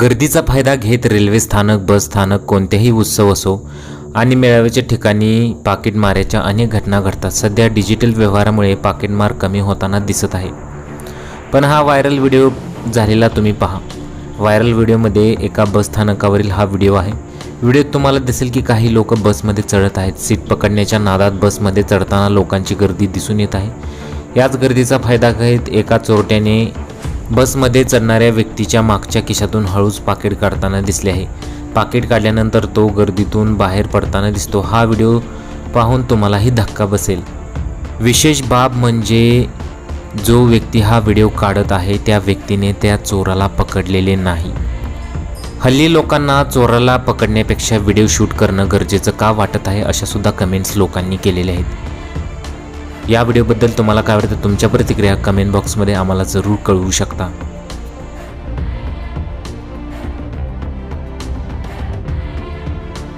गर्दीचा फायदा घेत रेल्वे स्थानक बस स्थानक कोणतेही उत्सव असो आणि मेळाव्याच्या ठिकाणी पाकिटमाऱ्याच्या अनेक घटना घडतात. सध्या डिजिटल व्यवहारामुळे पाकिटमार कमी होताना दिसत आहे. पण हा व्हायरल व्हिडिओ झालेला तुम्ही पहा. व्हायरल व्हिडिओमध्ये एका बस स्थानकावरील हा व्हिडिओ आहे. व्हिडिओत तुम्हाला दिसेल की काही लोक बसमध्ये चढत आहेत. सीट पकडण्याच्या नादात बसमध्ये चढताना लोकांची गर्दी दिसून येत आहे. याच गर्दीचा फायदा घेत एका चोरट्याने बसमध्ये चढणाऱ्या व्यक्तीच्या मागच्या खिशातून हळूच पाकिट काढताना दिसले आहे. पाकिट काढल्यानंतर तो गर्दीतून बाहेर पडताना दिसतो. हा व्हिडिओ पाहून तुम्हालाही धक्का बसेल. विशेष बाब म्हणजे जो व्यक्ती हा व्हिडिओ काढत आहे त्या व्यक्तीने त्या चोराला पकडलेले नाही. हल्ली लोकांना चोराला पकडण्यापेक्षा व्हिडिओ शूट करणं गरजेचं का वाटत आहे अशासुद्धा कमेंट्स लोकांनी केलेल्या आहेत. या व्हिडिओबद्दल तुम्हाला काय वाटतं तुमच्या प्रतिक्रिया कमेंट बॉक्समध्ये आम्हाला जरूर कळवू शकता.